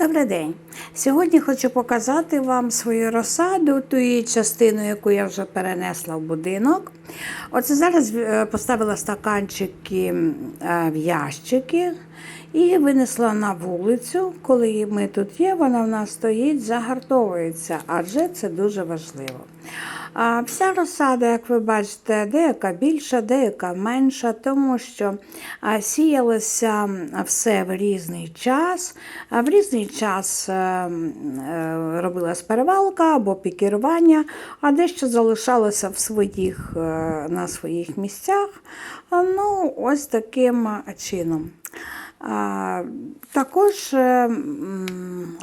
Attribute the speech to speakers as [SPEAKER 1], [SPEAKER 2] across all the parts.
[SPEAKER 1] Добрий день. Сьогодні хочу показати вам свою розсаду, ту її частину, яку я вже перенесла в будинок. Оце зараз е, поставила стаканчики е, в ящики і винесла на вулицю. Коли ми тут є, вона в нас стоїть, загартовується, адже це дуже важливо. А вся розсада, як ви бачите, деяка більша, деяка менша, тому що сіялося все в різний час. В різний час е, м, е, робилась перевалка або пікірування, а дещо залишалося в своїх, е, на своїх місцях. Ну, ось таким чином. Також е,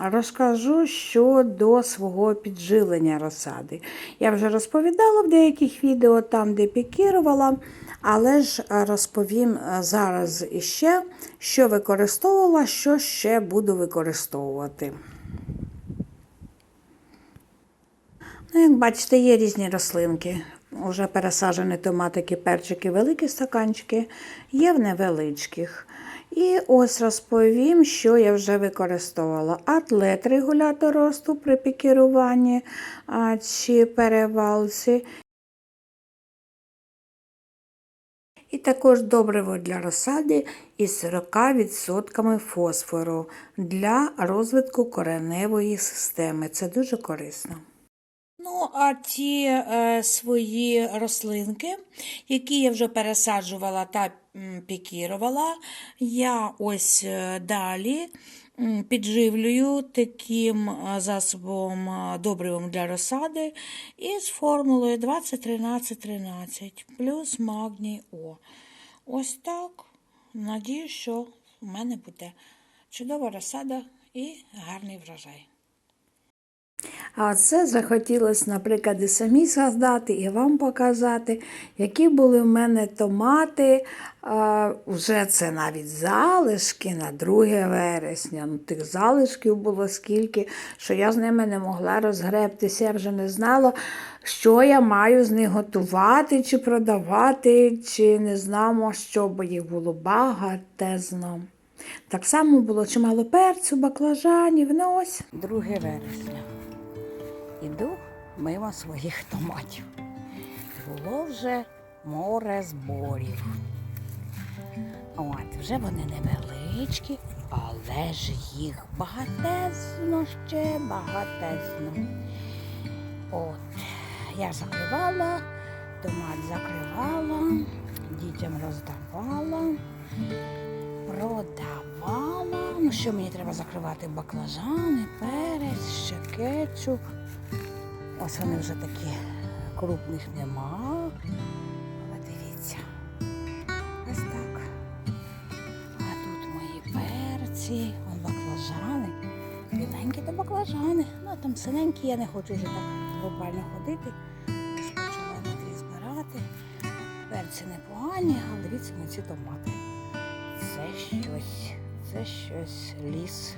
[SPEAKER 1] розкажу щодо свого підживлення розсади. Я вже розповідала в деяких відео там, де пікірувала, але ж е, розповім е, зараз іще, що використовувала, що ще буду використовувати. Ну, як бачите, є різні рослинки. Уже пересаджені томатики, перчики, великі стаканчики, є в невеличких. І ось розповім, що я вже використовувала. Атлет регулятор росту при пікіруванні чи перевалці. І також добриво для розсади із 40% фосфору для розвитку кореневої системи. Це дуже корисно. Ну, а ті е, свої рослинки, які я вже пересаджувала та пікірувала, я ось е, далі підживлюю таким е, засобом е, добривом для розсади із формулою 20-13-13 плюс магній О. Ось так. Надію, що в мене буде чудова розсада і гарний врожай. А це захотілося, наприклад, і самі згадати, і вам показати, які були в мене томати. А, вже це навіть залишки на 2 вересня. Ну, тих залишків було скільки, що я з ними не могла розгребтися. Я вже не знала, що я маю з них готувати, чи продавати, чи не знамо, що, бо їх було багатезно. Так само було чимало перцю, баклажанів. Ну ось 2 вересня. Іду мимо своїх томатів. Було вже море зборів. От, вже вони невеличкі, але ж їх багатезно ще багатезно. От, я закривала, томат закривала, дітям роздавала, продавала. Ну, що мені треба закривати? Баклажани, перець, ще кетчуп. Ось вони вже такі крупних нема. Але дивіться. Ось так. А тут мої перці, вон баклажани. Біленькі то баклажани. Ну а там синенькі, я не хочу вже так глобально ходити. Почала такі збирати. Перці непогані, але дивіться на ці томати. Це щось, це щось ліс.